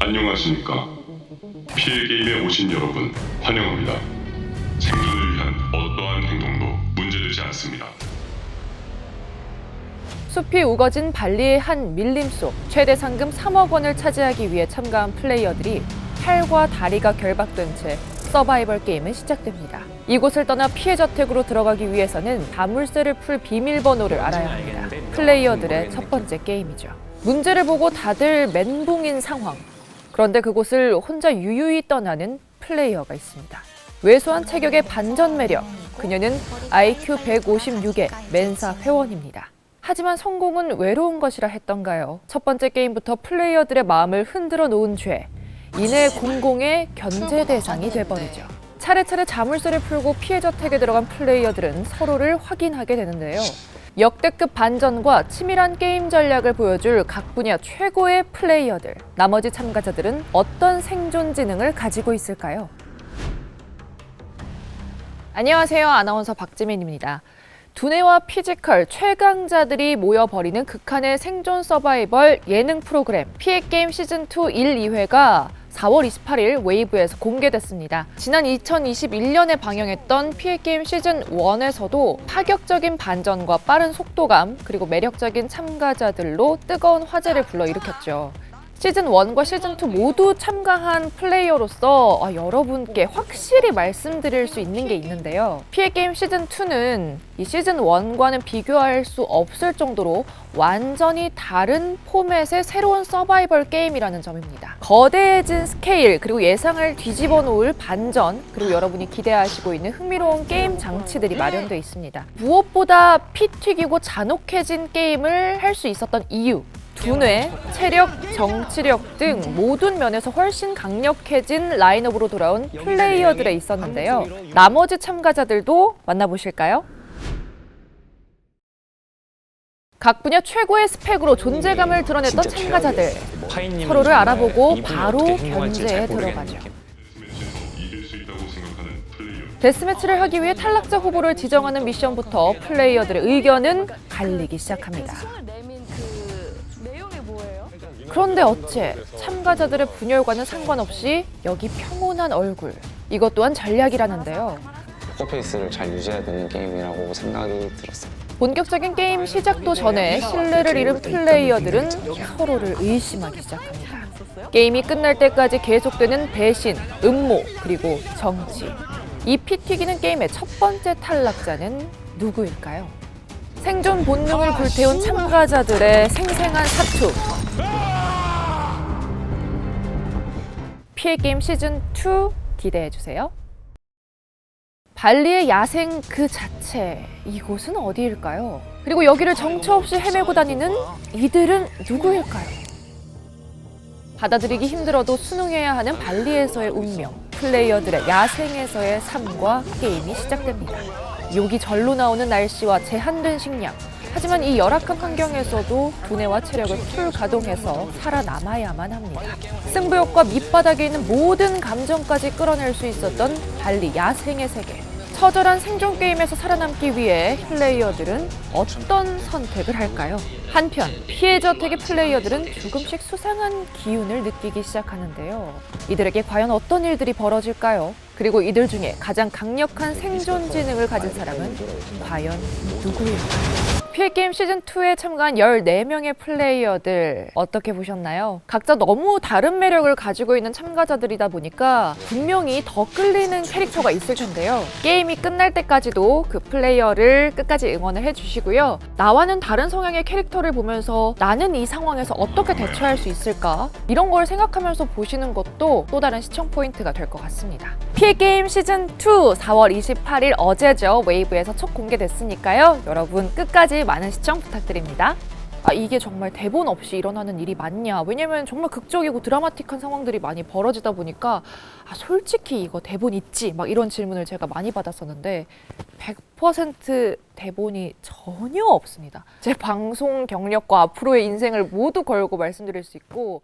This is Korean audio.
안녕하십니까. 피해 게임에 오신 여러분 환영합니다. 생존을 위한 어떠한 행동도 문제되지 않습니다. 숲이 우거진 발리의 한 밀림 속 최대 상금 3억 원을 차지하기 위해 참가한 플레이어들이 팔과 다리가 결박된 채 서바이벌 게임은 시작됩니다. 이곳을 떠나 피해 저택으로 들어가기 위해서는 자물쇠를 풀 비밀번호를 알아야 합니다. 플레이어들의 첫 번째 게임이죠. 문제를 보고 다들 멘붕인 상황. 그런데 그곳을 혼자 유유히 떠나는 플레이어가 있습니다. 왜소한 체격의 반전 매력. 그녀는 IQ 156의 멘사 회원입니다. 하지만 성공은 외로운 것이라 했던가요? 첫 번째 게임부터 플레이어들의 마음을 흔들어 놓은 죄. 이내 공공의 견제 대상이 돼버리죠. 차례차례 자물쇠를 풀고 피해 저택에 들어간 플레이어들은 서로를 확인하게 되는데요. 역대급 반전과 치밀한 게임 전략을 보여줄 각 분야 최고의 플레이어들. 나머지 참가자들은 어떤 생존 지능을 가지고 있을까요? 안녕하세요. 아나운서 박지민입니다. 두뇌와 피지컬 최강자들이 모여 버리는 극한의 생존 서바이벌 예능 프로그램 피해 게임 시즌 2 1, 2회가 4월 28일 웨이브에서 공개됐습니다. 지난 2021년에 방영했던 피해 게임 시즌 1에서도 파격적인 반전과 빠른 속도감 그리고 매력적인 참가자들로 뜨거운 화제를 불러일으켰죠. 시즌 1과 시즌 2 모두 참가한 플레이어로서 아, 여러분께 확실히 말씀드릴 수 있는 게 있는데요. 피해 게임 시즌 2는 이 시즌 1과는 비교할 수 없을 정도로 완전히 다른 포맷의 새로운 서바이벌 게임이라는 점입니다. 거대해진 스케일 그리고 예상을 뒤집어 놓을 반전 그리고 여러분이 기대하시고 있는 흥미로운 게임 장치들이 마련되어 있습니다. 무엇보다 피 튀기고 잔혹해진 게임을 할 수 있었던 이유 두뇌, 체력, 정치력 등 모든 면에서 훨씬 강력해진 라인업으로 돌아온 플레이어들에 있었는데요. 나머지 참가자들도 만나보실까요? 각 분야 최고의 스펙으로 존재감을 드러냈던 참가자들. 서로를 알아보고 바로 견제에 들어가죠. 데스매치를 하기 위해 탈락자 후보를 지정하는 미션부터 플레이어들의 의견은 갈리기 시작합니다. 그런데 어째 참가자들의 분열과는 상관없이 여기 평온한 얼굴. 이것 또한 전략이라는데요. 포커페이스를 잘 유지해야 되는 게임이라고 생각이 들었어요. 본격적인 게임 시작도 전에 신뢰를 잃은 플레이어들은 서로를 의심하기 시작합니다. 게임이 끝날 때까지 계속되는 배신, 음모, 그리고 정치. 이피 튀기는 게임의 첫 번째 탈락자는 누구일까요? 생존 본능을 불태운 참가자들의 생생한 사투. 피해 게임 시즌 2 기대해 주세요. 발리의 야생 그 자체 이곳은 어디일까요? 그리고 여기를 정처 없이 헤매고 다니는 이들은 누구일까요? 받아들이기 힘들어도 순응해야 하는 발리에서의 운명 플레이어들의 야생에서의 삶과 게임이 시작됩니다. 욕이 절로 나오는 날씨와 제한된 식량 하지만 이 열악한 환경에서도 두뇌와 체력을 풀 가동해서 살아남아야만 합니다. 승부욕과 밑바닥에 있는 모든 감정까지 끌어낼 수 있었던 발리 야생의 세계. 처절한 생존 게임에서 살아남기 위해 플레이어들은 어떤 선택을 할까요? 한편 피해 저택의 플레이어들은 조금씩 수상한 기운을 느끼기 시작하는데요. 이들에게 과연 어떤 일들이 벌어질까요? 그리고 이들 중에 가장 강력한 생존 지능을 가진 사람은 과연 누구일까요? 피해 게임 시즌 2에 참가한 14명의 플레이어들 어떻게 보셨나요? 각자 너무 다른 매력을 가지고 있는 참가자들이다 보니까 분명히 더 끌리는 캐릭터가 있을 텐데요. 게임이 끝날 때까지도 그 플레이어를 끝까지 응원을 해주시고요. 나와는 다른 성향의 캐릭터를 보면서 나는 이 상황에서 어떻게 대처할 수 있을까? 이런 걸 생각하면서 보시는 것도 또 다른 시청 포인트가 될 것 같습니다. 피해 게임 시즌 2 4월 28일 어제죠. 웨이브에서 첫 공개됐으니까요. 여러분 끝까지 많은 시청 부탁드립니다. 아, 이게 정말 대본 없이 일어나는 일이 맞냐? 왜냐면 정말 극적이고 드라마틱한 상황들이 많이 벌어지다 보니까 아, 솔직히 이거 대본 있지? 막 이런 질문을 제가 많이 받았었는데 100% 대본이 전혀 없습니다. 제 방송 경력과 앞으로의 인생을 모두 걸고 말씀드릴 수 있고